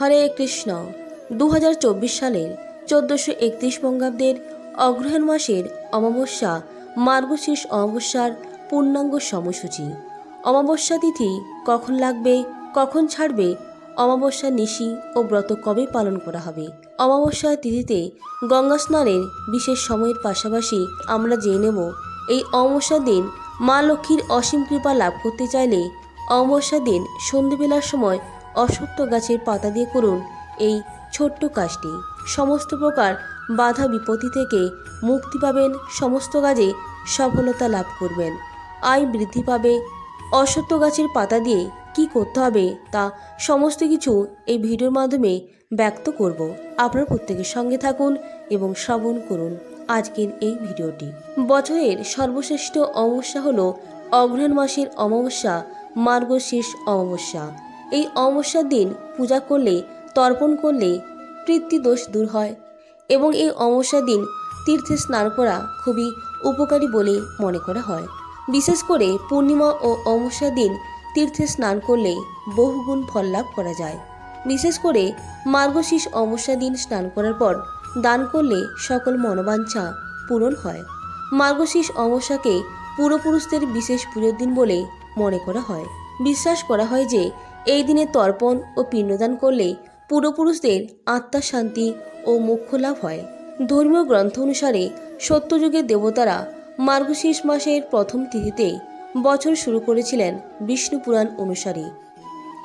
হরে কৃষ্ণ। দু হাজার চব্বিশ সালের চোদ্দোশো একত্রিশ বঙ্গাব্দের অগ্রহায়ণ মাসের অমাবস্যা মার্গশীর্ষ অমাবস্যার পূর্ণাঙ্গ সময়সূচি। অমাবস্যা তিথি কখন লাগবে, কখন ছাড়বে, অমাবস্যা নিশি ও ব্রত কবে পালন করা হবে? অমাবস্যা তিথিতে গঙ্গা স্নানের বিশেষ সময়ের পাশাপাশি আমরা জেনে নেব, এই অমাবস্যার দিন মা লক্ষ্মীর অসীম কৃপা লাভ করতে চাইলে অমাবস্যার দিন সন্ধেবেলার সময় অশ্বত্থ গাছের পাতা দিয়ে করুন এই ছোট্ট কাজটি। সমস্ত প্রকার বাধা বিপত্তি থেকে মুক্তি পাবেন, সমস্ত কাজে সফলতা লাভ করবেন। আয় বৃদ্ধি পাবে। অশ্বত্থ গাছের পাতা দিয়ে কি করতে হবে তা সমস্ত কিছু এই ভিডিওর মাধ্যমে ব্যক্ত করব। আপনার প্রত্যেকের সঙ্গে থাকুন এবং শ্রবণ করুন আজকের এই ভিডিওটি। বছরের সর্বশ্রেষ্ঠ অমাবস্যা হল অগ্রহায়ণ মাসের অমাবস্যা মার্গশীর্ষ অমাবস্যা। এই অমাবস্যার দিন পূজা করলে, তর্পণ করলে পিতৃদোষ দূর হয় এবং এই অমাবস্যার দিন তীর্থে স্নান করা খুবই উপকারী বলে মনে করা হয়। বিশেষ করে পূর্ণিমা ও অমাবস্যার দিন তীর্থে স্নান করলে বহুগুণ ফল লাভ করা যায়। বিশেষ করে মার্গশীষ অমাবস্যার দিন স্নান করার পর দান করলে সকল মনোবাঞ্ছা পূরণ হয়। মার্গশীষ অমাবস্যাকে পূর্বপুরুষদের বিশেষ পুজোর দিন বলে মনে করা হয়। বিশ্বাস করা হয় যে এই দিনে তর্পণ ও পিণ্ডদান করলে পূর্বপুরুষদের আত্মার শান্তি ও মোক্ষ লাভ হয়। ধর্মীয় গ্রন্থ অনুসারে সত্যযুগের দেবতারা মার্গশীর্ষ মাসের প্রথম তিথিতে বছর শুরু করেছিলেন বিষ্ণু পুরাণ অনুসারে।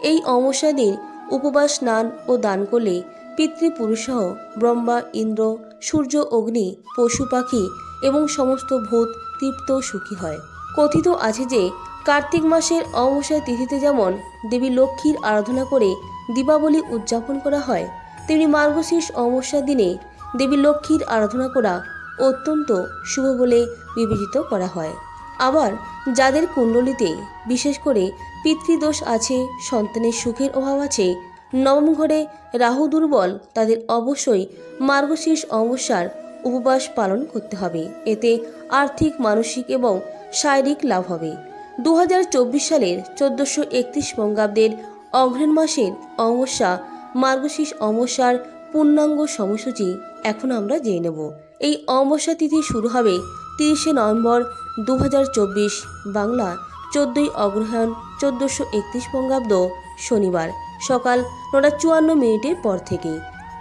এই অমাবস্যা দিন উপবাস, স্নান ও দান করলে পিতৃপুরুষসহ ব্রহ্মা, ইন্দ্র, সূর্য, অগ্নি, পশু পাখি এবং সমস্ত ভূত, তৃপ্ত সুখী হয়। কথিত আছে যে কার্তিক মাসের অমাবস্যা তিথিতে যেমন দেবী লক্ষ্মীর আরাধনা করে দীপাবলি উদযাপন করা হয়, তেমনি মার্গশীর্ষ অমাবস্যার দিনে দেবী লক্ষ্মীর আরাধনা করা অত্যন্ত শুভ বলে বিবেচিত করা হয়। আবার যাদের কুণ্ডলিতে বিশেষ করে পিতৃদোষ আছে, সন্তানের সুখের অভাব আছে, নবম ঘরে রাহু দুর্বল, তাদের অবশ্যই মার্গশীর্ষ অমাবস্যার উপবাস পালন করতে হবে। এতে আর্থিক, মানসিক এবং শারীরিক লাভ হবে। দু হাজার চব্বিশ সালের চোদ্দোশো একত্রিশ বঙ্গাব্দের অগ্রহণ মাসের অমাবস্যা মার্গশীর্ষ অমাবস্যার পূর্ণাঙ্গ সময়সূচি এখন আমরা জেনে নেব। এই অমাবস্যা তিথি শুরু হবে তিরিশে নভেম্বর দু হাজার চব্বিশ বাংলা, চোদ্দোই অগ্রহায়ণ চোদ্দোশো একত্রিশ বঙ্গাব্দ শনিবার, সকাল নটা চুয়ান্ন মিনিটের পর থেকে।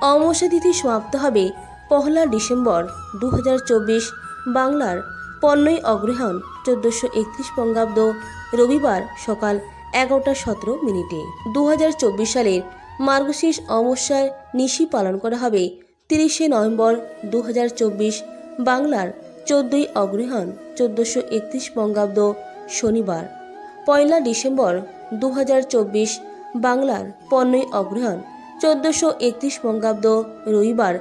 অমাবস্যা তিথি সমাপ্ত হবে পহলা ডিসেম্বর দু হাজার চব্বিশ বাংলার পনেরোই অগ্রহায়ণ, চোদ্দোশো একত্রিশ বঙ্গাব্দ রবিবার সকাল এগারোটা সতেরো মিনিটে। দু হাজার চব্বিশ সালের মার্গশীর্ষ অমাবস্যার নিশি পালন করা হবে তিরিশে নভেম্বর দু হাজার চব্বিশ, বাংলার চোদ্দোই অগ্রহায়ণ, চোদ্দোশো একত্রিশ বঙ্গাব্দ শনিবার। পয়লা ডিসেম্বর দু হাজার চব্বিশ, বাংলার পনেরোই অগ্রহায়ণ, চোদ্দোশো একত্রিশ বঙ্গাব্দ রবিবার।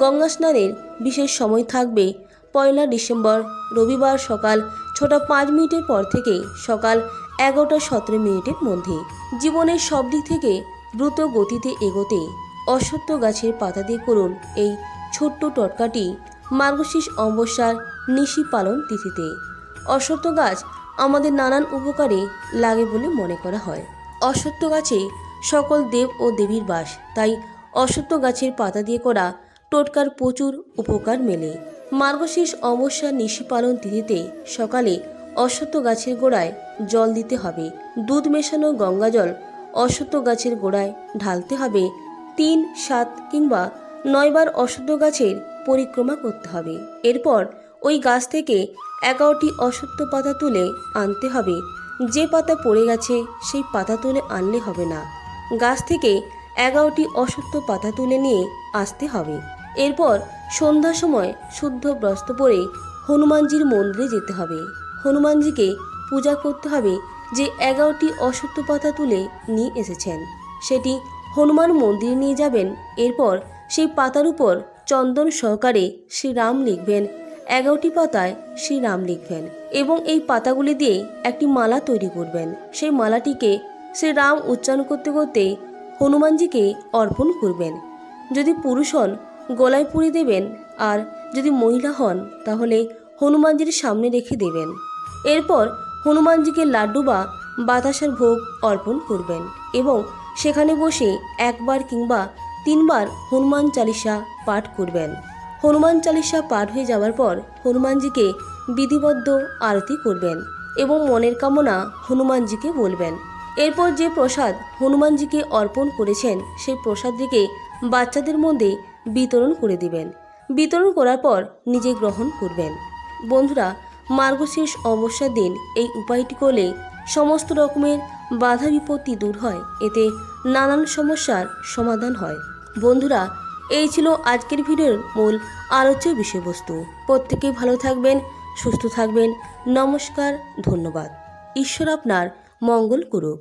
গঙ্গা স্নানের বিশেষ সময় থাকবে পয়লা ডিসেম্বর, রবিবার সকাল ছটা পাঁচ মিনিটের পর থেকে সকাল এগারোটা সতেরো মিনিটের মধ্যে। জীবনের সব দিক থেকে দ্রুত গতিতে এগোতে অশ্বত্থ গাছের পাতা দিয়ে করুন এই ছোট্ট টটকাটি মার্গশীর্ষ অমাবস্যার নিশি পালন তিথিতে। অশ্বত্থ গাছ আমাদের নানান উপকারে লাগে বলে মনে করা হয়। অশ্বত্থ গাছে সকল দেব ও দেবীর বাস, তাই অশ্বত্থ গাছের পাতা দিয়ে করা টোটকার প্রচুর উপকার মেলে। মার্গশীর্ষ অমাবস্যার নিশি পালন তিথিতে সকালে অশ্বত্থ গাছের গোড়ায় জল দিতে হবে। দুধ মেশানো গঙ্গা জল অশ্বত্থ গাছের গোড়ায় ঢালতে হবে। তিন, সাত কিংবা নয়বার অশ্বত্থ গাছের পরিক্রমা করতে হবে। এরপর ওই গাছ থেকে এগারোটি অশ্বত্থ পাতা তুলে আনতে হবে। যে পাতা পড়ে গেছে সেই পাতা তুলে আনলে হবে না। গাছ থেকে এগারোটি অশ্বত্থ পাতা তুলে নিয়ে আসতে হবে। এরপর সন্ধ্যার সময় শুদ্ধ বস্ত্র পরে হনুমানজির মন্দিরে যেতে হবে। হনুমানজিকে পূজা করতে হবে যে এগারোটি অশ্বত্থ পাতা তুলে নিয়ে এসেছেন। সেটি হনুমান মন্দিরে নিয়ে যাবেন। এরপর সেই পাতার উপর চন্দন সহকারে শ্রীরাম লিখবেন। এগারোটি পাতায় শ্রীরাম লিখবেন এবং এই পাতাগুলি দিয়ে একটি মালা তৈরি করবেন। সেই মালাটিকে শ্রীরাম উচ্চারণ করতে করতে হনুমানজিকে অর্পণ করবেন। যদি পুরুষ হন গলায় পুড়ে দেবেন। আর যদি মহিলা হন, তাহলে হনুমানজির সামনে রেখে দেবেন। এরপর হনুমানজিকে লাড্ডু বা বাতাসার ভোগ অর্পণ করবেন এবং সেখানে বসে একবার কিংবা তিনবার হনুমান চালিসা পাঠ করবেন। হনুমান চালিসা পাঠ হয়ে যাওয়ার পর হনুমানজিকে বিধিবদ্ধ আরতি করবেন এবং মনের কামনা হনুমানজিকে বলবেন। এরপর যে প্রসাদ হনুমানজিকে অর্পণ করেছেন, সেই প্রসাদটিকে বাচ্চাদের মধ্যে বিতরণ করে দিবেন। বিতরণ করার পর নিজে গ্রহণ করবেন। বন্ধুরা, মার্গশীর্ষ অমাবস্যার দিন এই উপায়টি করলে সমস্ত রকমের বাধা বিপত্তি দূর হয়। এতে নানান সমস্যার সমাধান হয়। বন্ধুরা, এই ছিল আজকের ভিডিওর মূল আলোচ্য বিষয়বস্তু। প্রত্যেকেই ভালো থাকবেন, সুস্থ থাকবেন। নমস্কার, ধন্যবাদ। ঈশ্বর আপনার মঙ্গল করুক।